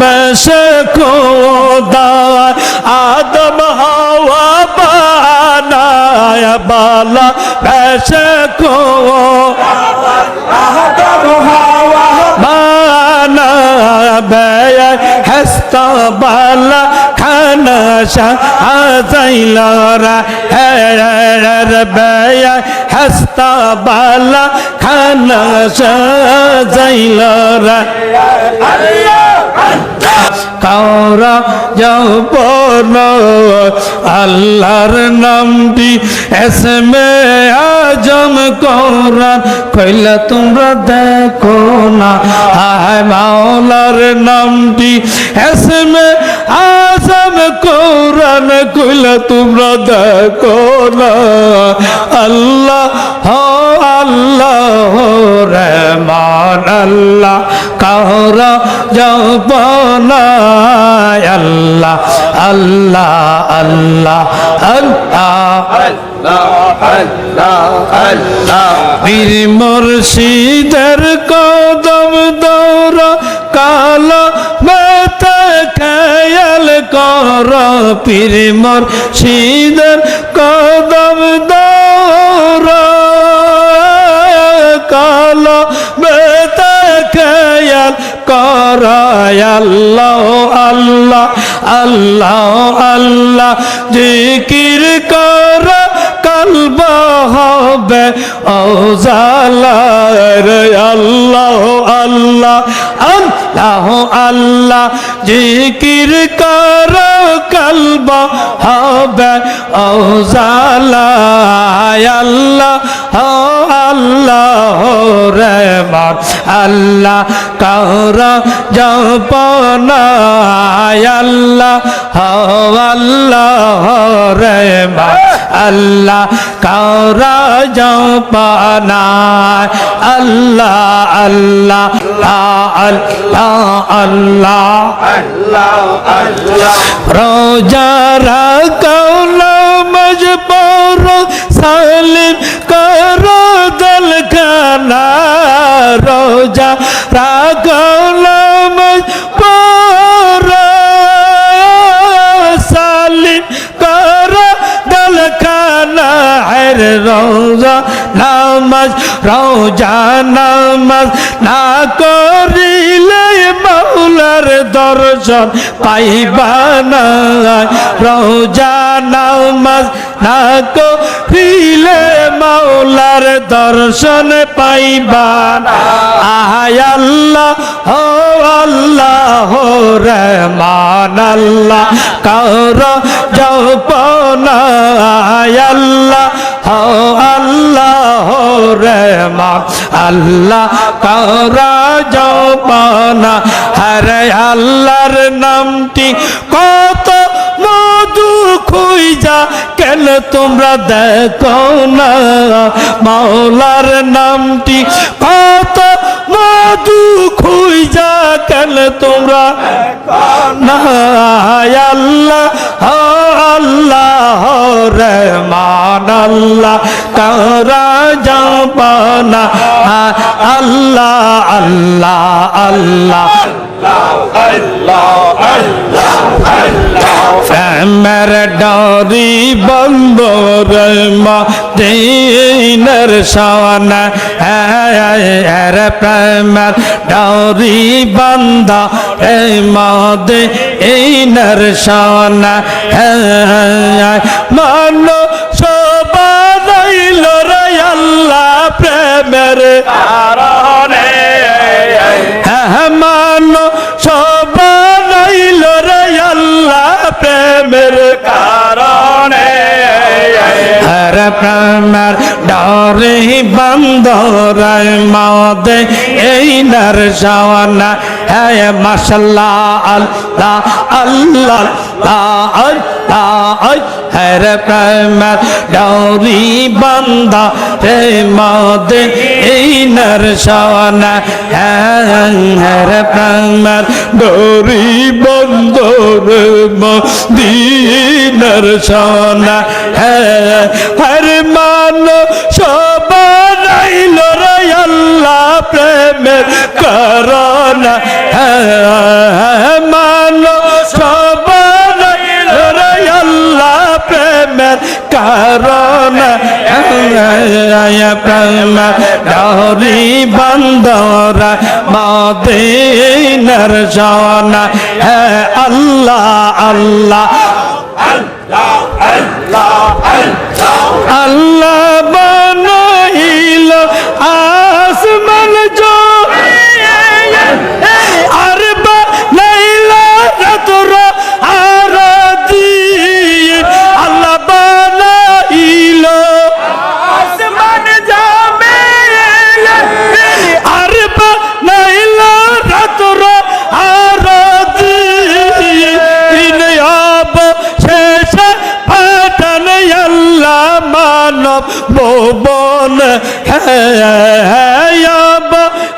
বেশে খোদা আদম হাওয়া বানায় বালা বেশে খো বানা বেয় হস্তা বালা খানা শাহজাইলারা হের বেয় হস্তা বালা খানা শাহজাইলারা কাউরা যৌবন আল্লাহর নামটি এসমে আজম কোরআন। কইলা তোমরা দেখো না। হায় মাওলার নামটি এসমে আজম কোরআন। কইলা তোমরা দেখো না। আল্লাহ আল্লাহ রহমান আল্লাহ। কাহরা জপনায় আল্লাহ আল্লাহ আল্লাহ আল্লাহ। বীর মুর্শিদের কদম দৌর কালো মেতে খেয়াল কর। পীর মুর্শিদের কদম দৌর করায় আল্লাহ আল্লাহ আল্লাহ আল্লাহ। জিকির কর কলব হবে ও জালার আল্লাহ আল্লাহ আল্লাহ আল্লাহ। জিকির কর কলব হবে ও আল্লাহ আল্লাহ রহমান আল্লাহ কাহর জপনায়, আল্লাহ আল্লাহ রহমান আল্লাহ কাহর জপনায়, আল্লাহ আল্লাহ আল্লাহ আল্লাহ রোজারা কৌলা মজবর সালিম করো। খানা রোজা রাগলা মজবর সালিম করো দল খানা হের রোজা নামাজ রোজা নামাজ না করিলে মাওলার দর্শন পাইবা না। রোজা নামাজ না ফিলে মাওলার দর্শন পাইবা আয় আল্লাহ ও আল্লাহ রহমান আল্লাহ, কর জপনা। আয় আল্লাহ, হো আল্লাহ রহমান আল্লাহ, করা জপনা। হরে আল্লাহর নামটি কত মধু খুইজা কেন তোমরা দেখো না? মাওলার নামটি কত মধু খুইজা, কেন তোমরা না? আল্লাহ আল্লাহ রহমান আল্লাহ, করা জবানা আল্লাহ আল্লাহ আল্লাহ প্রেমের ডরি বন্ধ মা দিনের সওয়ানা হ্যাঁ প্রেমের ডরি বন্ধ রে মদে এইনের সওয়ানা হ্যাঁ মানো ডরে বন্ধর মদে এই নর সওয়ানা হ্যাঁ মাশাল্লাহ, আল্লাহ আল্লাহ আল্লাহ হর প্রেমের ডরি বন্ধ রে মদে এই নর হ্যাঁ হর প্রেমের ডরি বন্ধ রে মদিনার সোনা হ্যাঁ হর মান রণ প্রেম ডরি বন্দরা মাদে নরজানা হে আল্লাহ আল্লাহ। আল্লাহ আল্লাহ আল্লাহ। ভুবন হ্যাব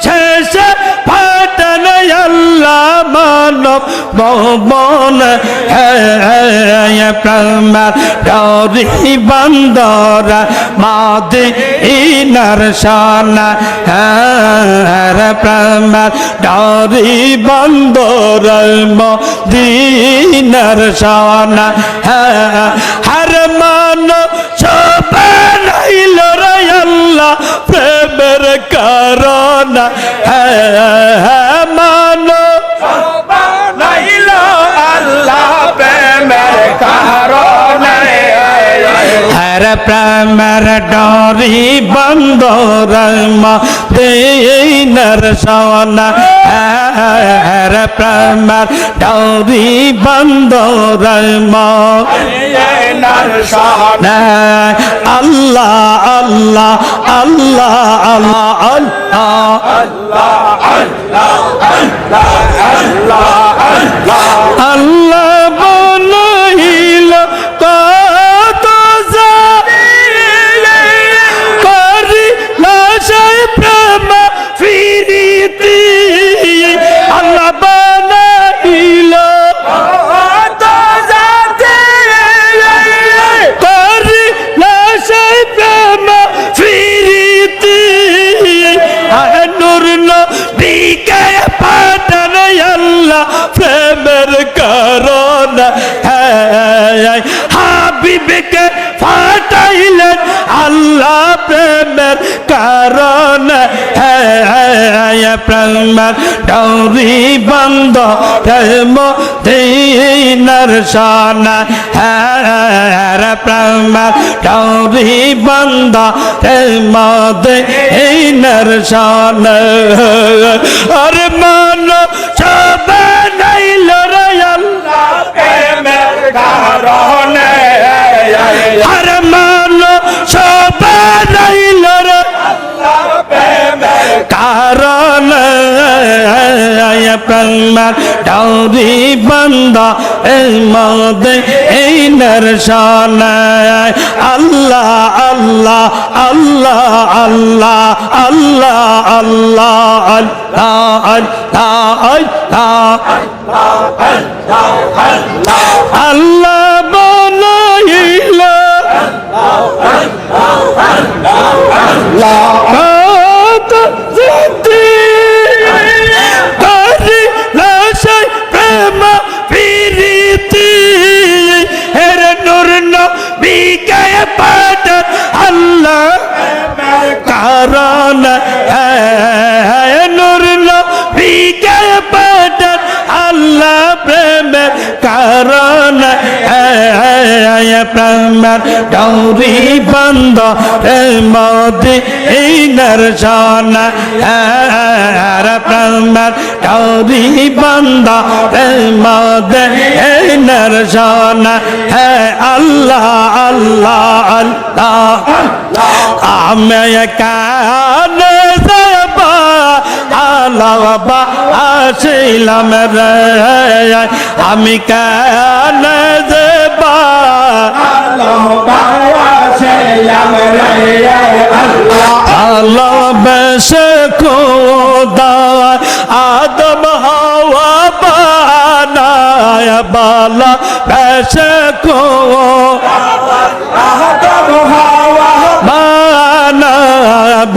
শেষে পাঠান আল্লাহ মানব ভুবন প্রামার ডরি বন্দর মাদি ইনার সানা হ্যার প্রামার ডরি বন্দর মদিনার সানা হর মান কারণ মানো। নাইল আল্লাহ প্রেমের কারণে। হর প্রেমের ডরি বন্দর মদিনার সানা হর প্রেমের ডরি বন্দর নার সহন আল্লাহ আল্লাহ আল্লাহ আল্লাহ আল্লাহ আল্লাহ বনহিল প্রেমের কারণ। হাবিবকে ফাটাইলেন আল্লাহ প্রেমের কারণ। প্রেমের ডৌরি বন্ধ, প্রেম দিনার সানা হ্যার প্রেমের ডৌরি বন্ধ, প্রেম দিনার সানা আর মান அறமா কারণ প্রেমার ডৌরি বন্ধ এই মদ এই নরসন আল্লাহ আল্লাহ আল্লাহ আল্লাহ আল্লাহ আল্লাহ আল্লাহ আল্লাহ আল্লাহ বলাইল কত কারণ নূর নবীকে পাঠ আল্লাহ প্রেমের কারণ প্রেমের ডৌরি বন্ধ মদি এই নরসন প্রেমের ডৌরি বন্ধ মদ এই নরসন আল্লাহ আল্লাহ আল্লাহ আমি কান আলাবা আসিলাম রে আমি কেন দেবা ভালোবেসে খোদা আদম হাওয়া বানায়, বালা বেসে খো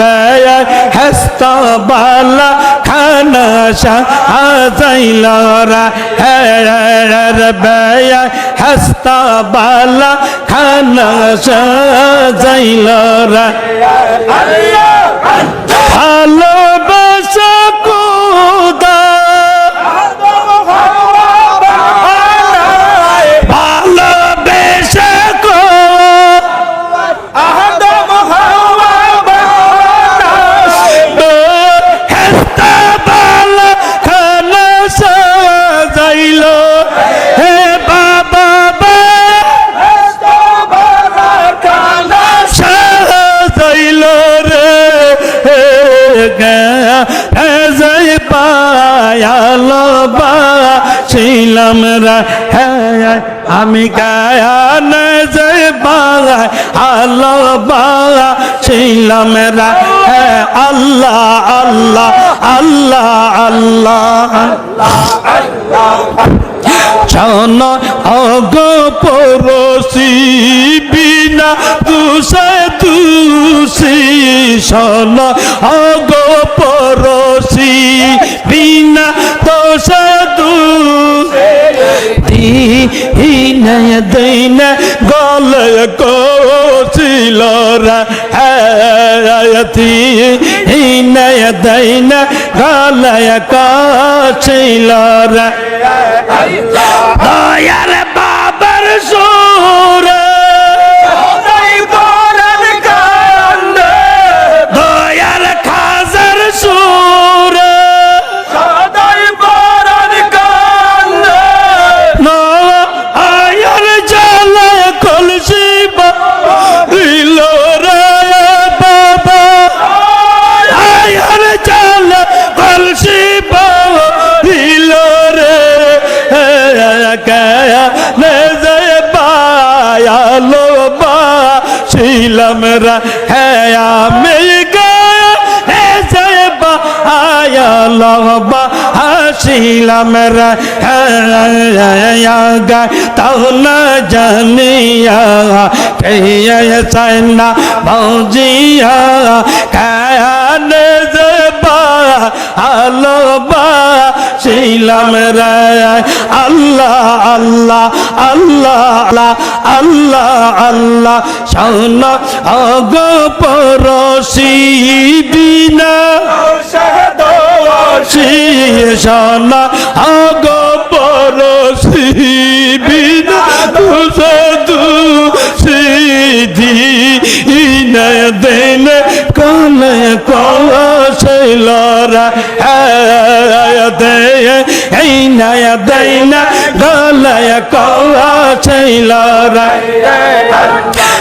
ব্যয় হস্তা বালা খানা সাজাইল রা হের ব্যয় হস্তা বালা খানা সাজাইল রা ভালোবাসা কোদা ছিলাম রা হ্যাঁ আমি গায়ান যাই বাগায় আলো বা ছিলাম রা হ্যাঁ আল্লাহ আল্লাহ আল্লাহ আল্লাহ। চন অগ, পরশি, বিনা তুষে তুষি শন, অগ কোছিল রায়তি হিন দিন গল কোছিল রা শিলম রা হ্যাঁ আমি গায়া, হে যায় বা আয়ালো বা হাসিলাম রা হ্যাঁ গা তাও না জানিয়া ভৌজিয়া কায়ান বা আলো বা শিলাম রে। আল্লাহ আল্লাহ আল্লাহ আল্লাহ আল্লাহ আল্লাহ। শোন অগ পরশি বিনা শোন অগ পরশি বিনা সিধি ইনয় দেন। কলয় কৌশলরা দে এই নয় দেন গলয় কৌশলরা দয়াল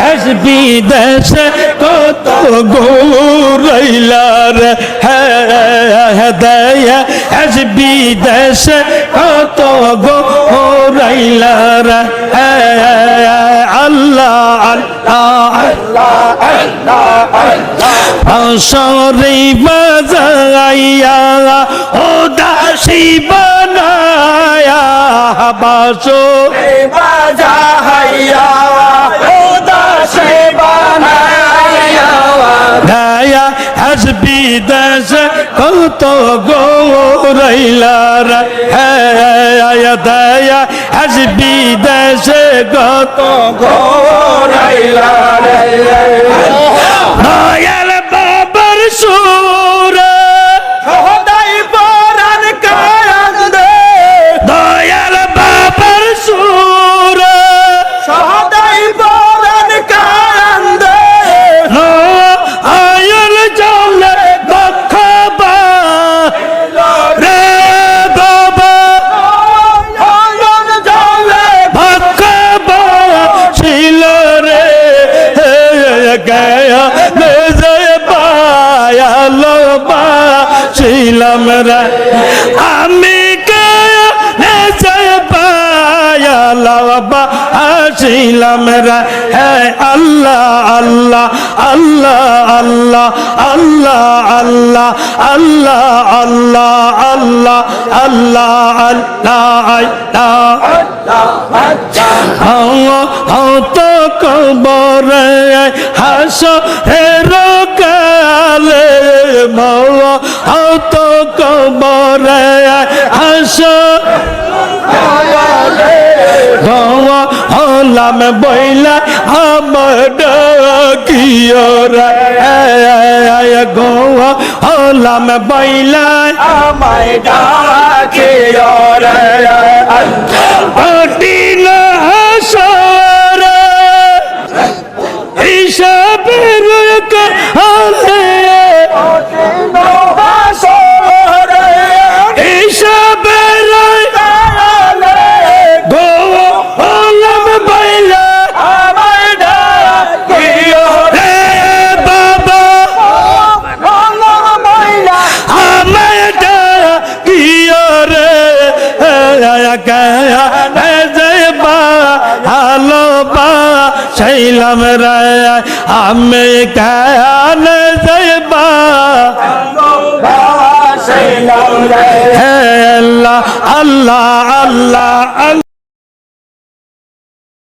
হসবি দেশ কত গৌরাইলার হৃদয় হসবি দেশ কত গৌরাইলার আল্লাহ আল্লাহ সরি বাজাইয়া ও দাসী বানায়া বাসো গায়া হসবি দশ কত গৌরাইলার। হ্যাঁ দয়া হসবি দশ কত দয়াল বাবার সুর। আমরা আমি আসিলাম রে হ্যাঁ আল্লাহ আল্লাহ আল্লাহ আল্লাহ আল্লাহ আল্লাহ আল্লাহ আল্লাহ আল্লাহ আল্লাহ আল্লাহ আল্লাহ হও তো কবর হাস হে রকালে মাও কবরে আসো। ধোয়া হলাম বইলা আমার কিয়রা গোয়া হলাম বইলা আমায় ডাকিয়রা পাটিল হাসরে। হিসাবের কা শৈলম রায় আমি কেন যাইবা আল্লাহ আল্লাহ আল্লাহ